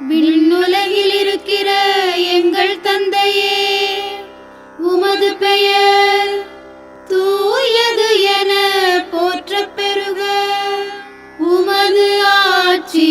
விண்ணுலகில் இருக்கிற எங்கள் தந்தையே உமது பெயர் தூயது என போற்ற பெருக உமது ஆட்சி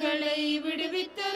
எங்களை விடுவித்து